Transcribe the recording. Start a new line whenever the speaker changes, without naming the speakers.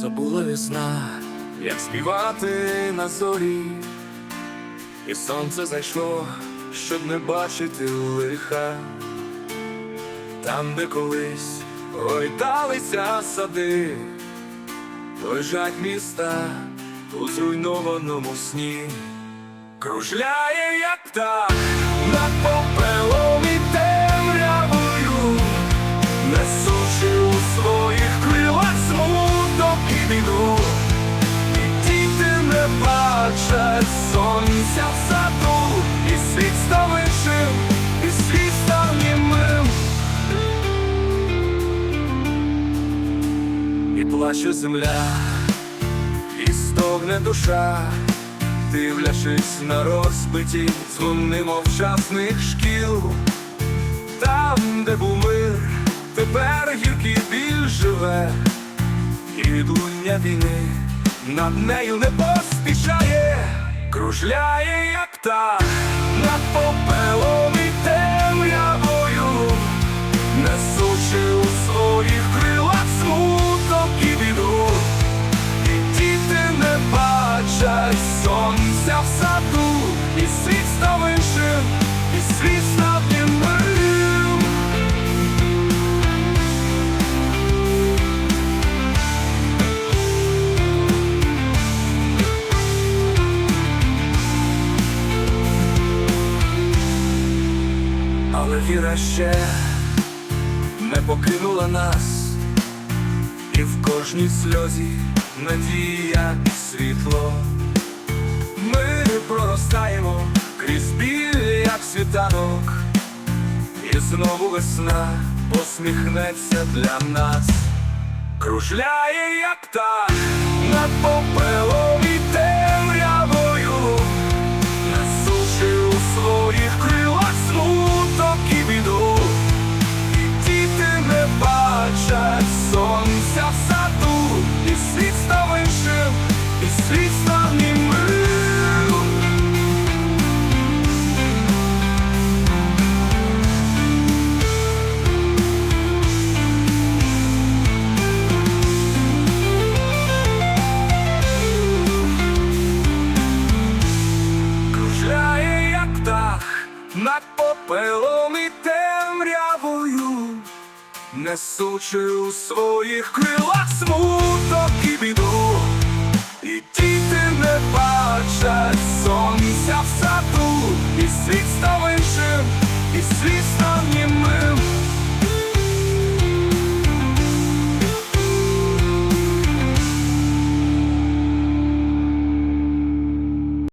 Забула весна, як співати на зорі, і сонце зайшло, щоб не бачити лиха. Там, де колись гойдалися сади, лежать міста у зруйнованому сні, кружляє, як птах над попелом біду, і діти не бачать сонця в саду, і світ став і світ став німим. І плаче земля, і стогне душа, дивлячись на розбиті дзвони мовчасних шкіл. Там, де був мир, тепер гіркий біль живе, відлуння війни над нею не поспішає, кружляє, як птах віра ще не покинула нас, і в кожній сльозі надія і світло. Ми проростаємо крізь біль, як світанок, і знову весна посміхнеться для нас, кружляє, як птах над попелом і світ став кружляє, як птах над попелом і темрявою, несучи у своїх крилах смуток і біду, не бачать